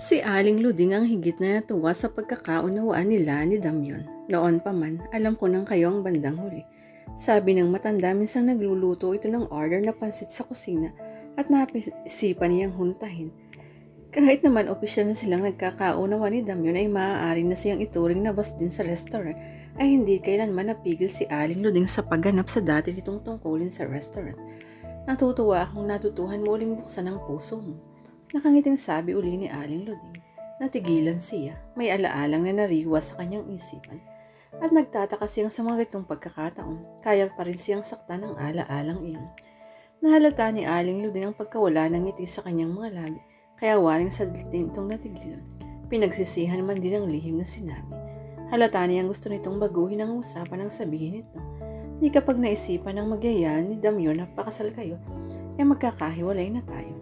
Si Aling Luding ang higit na natuwa sa pagkakaunawaan nila ni Damyon. Noon pa man, alam ko nang kayo ang bandang huli. Sabi ng matanda, minsan nagluluto ito ng order na pansit sa kusina at napisipan niyang huntahin. Kahit naman opisyal na silang nagkakaunawa ni Damyon ay maaari na siyang ituring na boss din sa restaurant ay hindi kailanman napigil si Aling Luding sa pagganap sa dati nitong tungkulin sa restaurant. Natutuwa akong natutuhan mo uling buksan ang puso mo. Nakangiting sabi uli ni Aling Luding. Natigilan siya, may alaalang na nariwa sa kanyang isipan. At nagtataka siyang sa mga itong pagkakataon, kaya pa rin siyang sakta ng alaalang iyon. Nahalata ni Aling Luding ang pagkawala ng ngiti sa kanyang mga labi, kaya waring sa din itong natigilan. Pinagsisihan man din ang lihim na sinabi. Halata niyang gusto nitong baguhin ang usapan ng sabihin ito. Di kapag naisipan ng magyayaan ni Damyon na pakasal kayo, ay magkakahiwalay na tayo.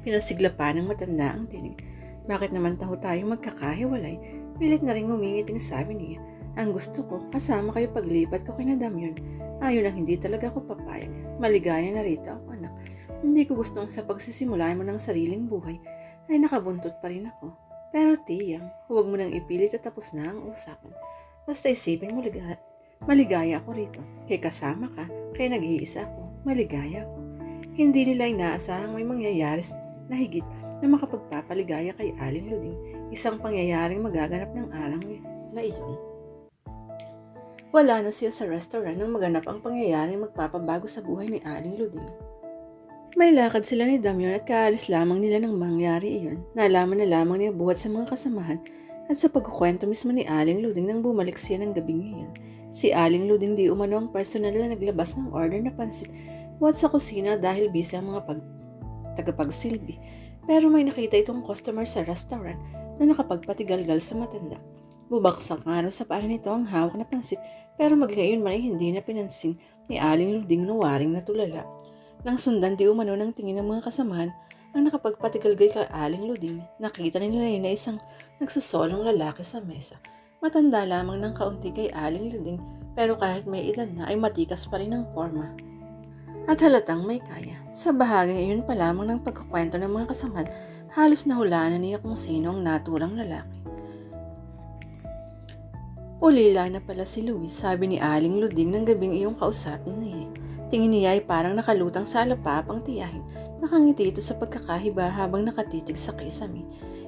Pinasigla pa ng matanda ang tinig. Bakit naman taho tayo magkakahiwalay? Pilit na rin umingiting sabi niya. Ang gusto ko, kasama kayo paglipat ko kina Damyon. Ayon ang hindi talaga ako papayag. Maligaya na rito ako anak. Hindi ko gustong sa pagsisimulan mo ng sariling buhay ay nakabuntot pa rin ako. Pero tiyang, huwag mo nang ipilit at tapos na ang usapan. Basta isipin mo liga, maligaya ako rito. Kay kasama ka, kaya nag-iisa ako, maligaya ako. Hindi nila inaasahang may mangyayari na higit na makapagpapaligaya kay Aling Luding, isang pangyayaring magaganap ng alang na iyon. Wala na siya sa restaurant nang maganap ang pangyayaring magpapabago sa buhay ni Aling Luding. May lakad sila ni Damyon at kaalis lamang nila nang mangyari iyon. Nalaman na lamang niya buhat sa mga kasamahan at sa pagkukwento mismo ni Aling Luding nang bumalik siya ng gabing iyon. Si Aling Luding di umano ang personal na naglabas ng order na pansit buhat sa kusina dahil busy ang mga pag tagapagsilbi. Pero may nakita itong customer sa restaurant na nakapagpatigalgal sa matanda. Bubaksak nga sa paa nito ang hawak na pansit pero magayon man ay hindi na pinansin ni Aling Luding na waring natulala. Nang sundan di umano ng tingin ng mga kasamahan ang nakapagpatigalgay kay Aling Luding, nakita nila yun na isang nagsusolong lalaki sa mesa. Matanda lamang ng kaunti kay Aling Luding pero kahit may edad na ay matikas pa rin ang forma at halatang may kaya. Sa bahaging iyon pa lamang ng pagkukwento ng mga kasamahan, halos nahulaan na niya kung sino ang naturang lalaki. Ulila na pala si Luis, sabi ni Aling Luding ng gabing iyong kausapin niya. Tingin niya ay parang nakalutang sa alapapang tiyahin. Nakangiti ito sa pagkakahiba habang nakatitig sa kisame.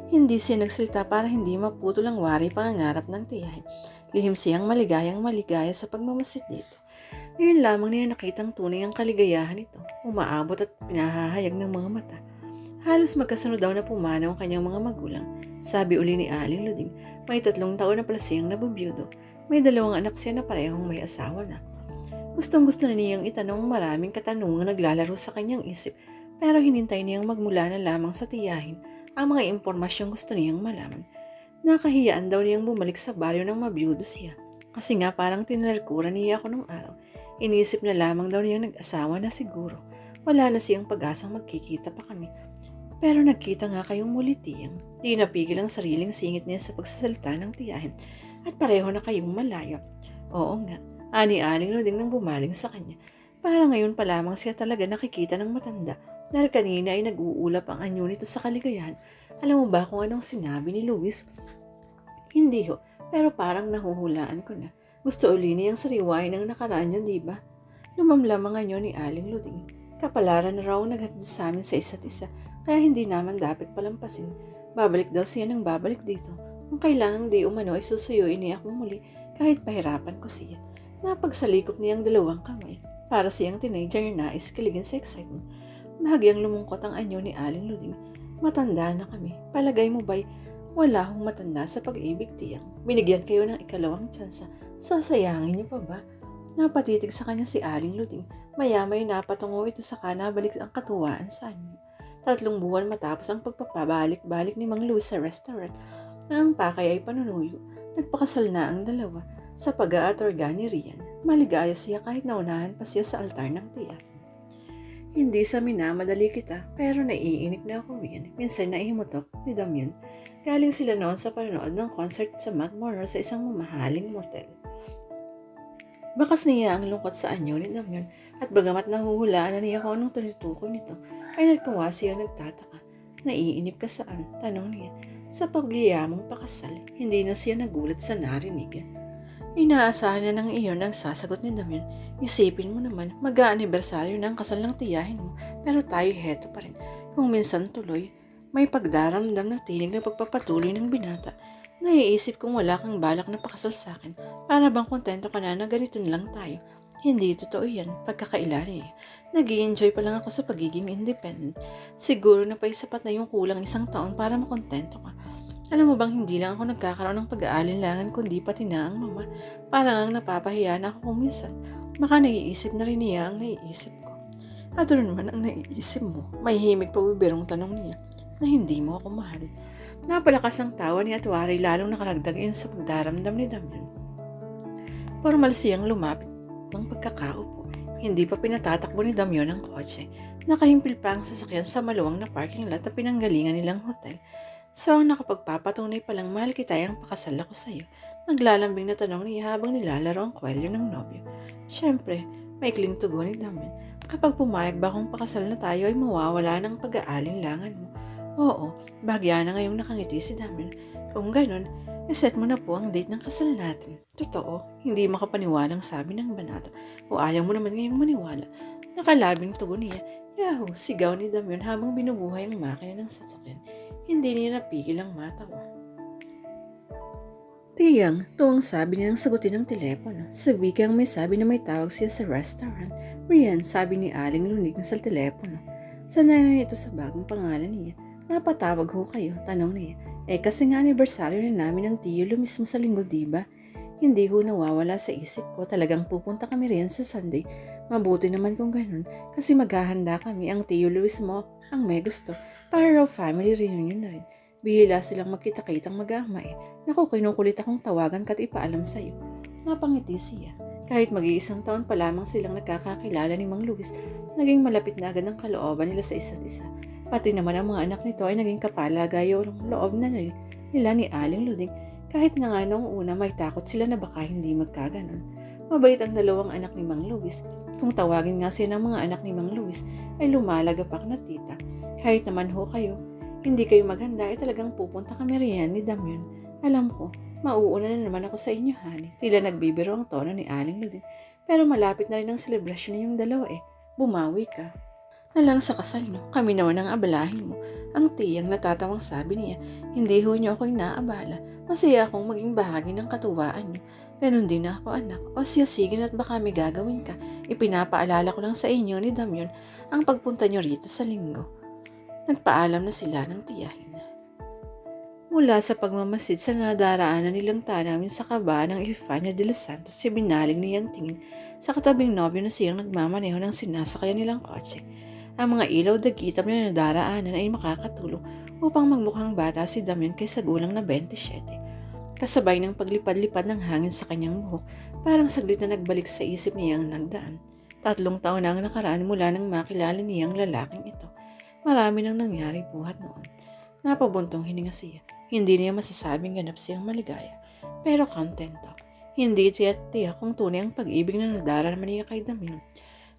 Hindi siya nagsalita para hindi maputol ang wari pangangarap ng tiyahin. Lihim siyang maligayang maligaya sa pagmamasid dito. Ngayon lamang niya nakitang tunay ang kaligayahan nito. Umaabot at pinahahayag ng mga mata. Halos magkasunod daw na pumanaw ang kanyang mga magulang. Sabi uli ni Aling Luding, may tatlong taon na pala siyang nabubiyudo. May dalawang anak siya na parehong may asawa na. Gustong gusto na niyang itanong maraming katanungan naglalaro sa kanyang isip pero hinintay niyang magmula na lamang sa tiyahin ang mga impormasyong gusto niyang malaman. Nakahiyaan daw niyang bumalik sa baryo ng mabiyudo siya. Kasi nga parang tinalkuran niya ako nung araw. Inisip na lamang daw niyang nag-asawa na siguro. Wala na siyang pag-asang magkikita pa kami. Pero nagkita nga kayong muli tiyang. Di napigil ang sariling singit niya sa pagsasalita ng tiyahin. At pareho na kayong malayo. Oo nga, ani-aling luding nang bumaling sa kanya. Para ngayon pa lamang siya talaga nakikita ng matanda. Dahil kanina ay nag-uulap ang anyo nito sa kaligayahan. Alam mo ba kung anong sinabi ni Luis? Hindi ho, pero parang nahuhulaan ko na. Gusto uli niyang sariwain ang nakaraan niya, di ba? Lumamlam ang anyo ni Aling Luding. Kapalaran na raw naghatid sa amin sa isa't isa, kaya hindi naman dapat palampasin. Babalik daw siya ng babalik dito. Kung kailangang di umano ay susuyuin niya ako muli kahit pahirapan ko siya. Napagsalikop niyang dalawang kamay para siyang teenager na nais kiligin sa excitement. Bahagyang lumungkot ang anyo ni Aling Luding. Matanda na kami. Palagay mo ba'y wala akong matanda sa pag-ibig tiyang. Binigyan kayo ng ikalawang tsansa. Sasayangin niyo pa ba? Napatitig sa kanya si Aling Luding. Maya-may napatungo ito sa kanabalik ang katuwaan sa anyo. Tatlong buwan matapos ang pagpapabalik-balik ni Mang Luis sa restaurant na ang pakay ay panunuyo. Nagpakasal na ang dalawa sa pag-aatorga ni Rian. Maligaya siya kahit naunahan pa siya sa altar ng tiyak. Hindi sa minamadali kita, pero naiinip na ako riyan. Minsan naihimutok ni Damyon. Galing sila noon sa panonood ng concert sa McMorro sa isang mamahaling motel. Bakas niya ang lungkot sa anyo ni Damyon at bagamat nahuhulaan na niya kung anong tunituko nito, ay nagkawa siya nagtataka. Naiinip ka saan? Tanong niya. Sa pagyayamang pakasal, hindi na siya nagulat sa narinig. Inaasahan niya ng iyon ang sasagot ni Damian. Isipin mo naman, mag-aanibersaryo na ang kasal ng tiyahin mo, pero tayo heto pa rin. Kung minsan tuloy, may pagdaramdam ng tinig na pagpapatuloy ng binata. Naiisip kung wala kang balak na pakasal sa akin, para bang kontento ka na na ganito na lang tayo. Hindi totoo yan, pagkakailani eh. nag enjoy pa lang ako sa pagiging independent. Siguro na pa sapat na yung kulang isang taon para makontento ka. Alam mo bang hindi lang ako nagkakaroon ng pag-aalinlangan kundi pati na ang mama. Parang ang napapahiya na ako kung minsan. Baka naiisip na rin niya ang naiisip ko. At ano naman ang naiisip mo? May himig pa bibirong tanong niya na hindi mo ako mahal. Napalakas ang tawa ni Atwari lalong nakalagdag iyon sa pagdaramdam ni Damian. Formal siyang lumapit ng pagkakaupo. Hindi pa pinatatakbo ni Damian ang kotse. Nakahimpil pa ang sasakyan sa maluwang na parking lot na pinanggalingan nilang hotel. So ang nakapagpapatunay palang mahal kita ang pakasal ako sa iyo. Naglalambing na tanong niya habang nilalaro ang kwelyo ng nobyo. Siyempre, maikling tugon ni Damian. Kapag pumayag ba kung pakasal na tayo ay mawawala ng pag-aalinlangan mo. Oo, bagya na ngayong nakangiti si Damian. Kung ganun, Iset mo na po ang date ng kasal natin. Totoo, hindi makapaniwalang sabi ng banata. O ayaw mo naman ngayong maniwala. Nakalabing tugon niya. Yahoo, sigaw ni Damian habang binubuhay ang makina ng sasakyan. Hindi niya napigil ang matawa. Tiyang, tuwang sabi niya ng sagutin ng telepono. Sa wikang may sabi na may tawag siya sa restaurant. Rian, sabi ni Aling lunig na sa telepono. Sanay na nito sa bagong pangalan niya. Napatawag ho kayo, tanong niya. Eh kasi nga anniversary na namin ng tiyo lo mismo sa linggo, diba? Hindi ho nawawala sa isip ko. Talagang pupunta kami riyan sa Sunday. Mabuti naman kung ganun. Kasi maghahanda kami. Ang tiyo Luis mo ang may gusto. Para raw family reunion na rin. Bihila silang magkita-kitang mag-ama eh. Naku, kinukulit akong tawagan kat ipaalam sa'yo. Napangiti siya. Kahit mag-iisang taon pa lamang silang nagkakakilala ni Mang Luis, naging malapit na agad ang kalooban nila sa isa't isa. Pati naman ang mga anak nito ay naging kapalagayo ng loob na nila ni Aling Luding kahit na nga noong una may takot sila na baka hindi magkaganon. Mabait ang dalawang anak ni Mang Luis. Kung tawagin nga siya ng mga anak ni Mang Luis ay lumalagapak na tita. Kahit naman ho kayo, hindi kayo maghanda ay talagang pupunta kami riyan ni Damian. Alam ko, mauuna na naman ako sa inyo, honey. Tila nagbibiro ang tono ni Aling Ludin. Pero malapit na rin ang celebration ninyong dalawa eh. Bumawi ka. Na lang sa kasal no, kami naman ang abalahin mo. Ang tiyang natatawang sabi niya, hindi ho niyo ako inaabala. Masaya akong maging bahagi ng katuwaan niyo. Ganon din ako anak. O siya sige at baka may gagawin ka. Ipinapaalala ko lang sa inyo ni Damian ang pagpunta niyo rito sa linggo. Nagpaalam na sila ng tiyahin. Mula sa pagmamasid sa nadaraanan nilang tanawin sa kaba ng Ifanya de los Santos, si binaling niyang tingin sa katabing nobyo na siyang nagmamaneho ng sinasakyan nilang kotse. Ang mga ilaw dagitam na nadaraanan ay makakatulong upang magmukhang bata si Damian kaysa gulang na 27. Kasabay ng paglipad-lipad ng hangin sa kanyang buhok, parang saglit na nagbalik sa isip niyang nagdaan. Tatlong taon na ang nakaraan mula nang makilala niyang lalaking ito. Marami nang nangyari buhat noon. Napabuntong hininga siya. Hindi niya masasabing ganap siyang maligaya. Pero kontento. Hindi tiyak tiyak kung tunay ang pag-ibig na nadarama niya kay Damian.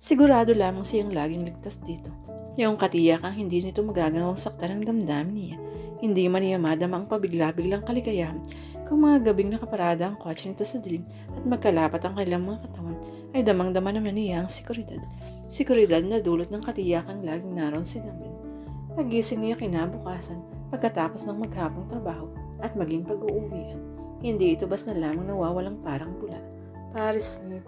Sigurado lamang siyang laging ligtas dito. Yung katiyakang hindi nito magagawang saktan ng damdamin niya. Hindi man niya madama ang pabigla-biglang kaligayahan kung mga gabing nakaparada ang kotse nito sa dilim at magkalapat ang kanilang mga katawan ay damang-dama naman niya ang sikuridad. Sikuridad na dulot ng katiyakang laging naroon si Damian. Nagising niya kinabukasan pagkatapos ng maghapong trabaho at maging pag-uuwian. Hindi ito basta lamang nawawalang parang bula. Paris ni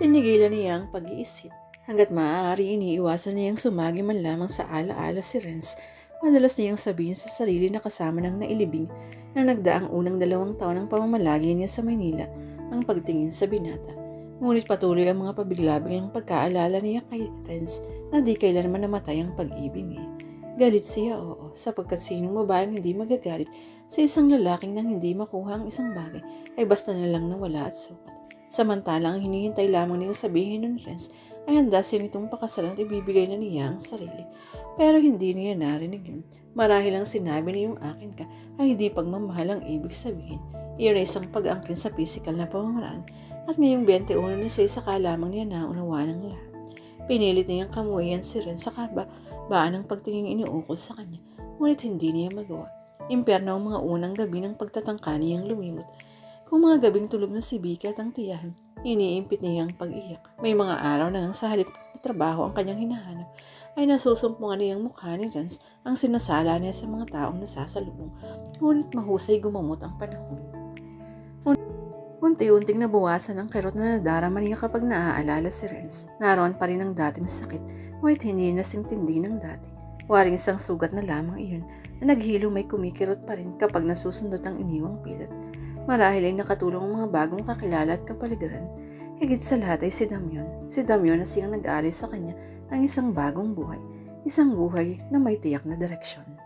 Tinigilan niya ang pag-iisip. Hanggat maaari, iniiwasan niyang sumagi man lamang sa ala-ala si Renz. Madalas niyang sabihin sa sarili na kasama ng nailibing na nagdaang unang dalawang taon ng pamamalagi niya sa Maynila ang pagtingin sa binata. Ngunit patuloy ang mga pabigla-biglang pagkaalala niya kay Renz na di kailanman namatay ang pag-ibig niya. Galit siya, oo, sapagkat sinong babaeng hindi magagalit sa isang lalaking nang hindi makuha ang isang bagay ay basta na lang nawala at sukat. Samantala ang hinihintay lamang niya sabihin ng Renz ay handa siya nitong pakasalan at ibibigay na niya ang sarili. Pero hindi niya narinig yun. Marahil ang sinabi niya yung akin ka ay hindi pagmamahal ang ibig sabihin. Iyon ay isang pag-angkin sa pisikal na pamamaraan at ngayong 21 na siya saka lamang niya naunawa ng lahat. Pinilit niyang kamuhian si Ren sa kaba Baan ang pagtingin iniukol sa kanya, ngunit hindi niya magawa. Imperno ang mga unang gabi ng pagtatangka niyang lumimot. Kung mga gabing tulog na si Vicky at ang tiyahin, iniimpit niyang pag-iyak. May mga araw na ngang sa halip na trabaho ang kanyang hinahanap, ay nasusumpungan niyang mukha ni Renz ang sinasala niya sa mga taong nasasalubong, ngunit mahusay gumamot ang panahon. Unti-unting nabawasan ang kirot na nadarama niya kapag naaalala si Renz. Naroon pa rin ang dating sakit, ngunit hindi na singtindi ng dati. Waring isang sugat na lamang iyon na naghilo may kumikirot pa rin kapag nasusundot ang iniwang pilat. Marahil ay nakatulong ang mga bagong kakilala at kapaligiran. Higit sa lahat ay si Damyon. Si Damyon na siyang nag-aalay sa kanya ng isang bagong buhay. Isang buhay na may tiyak na direksyon.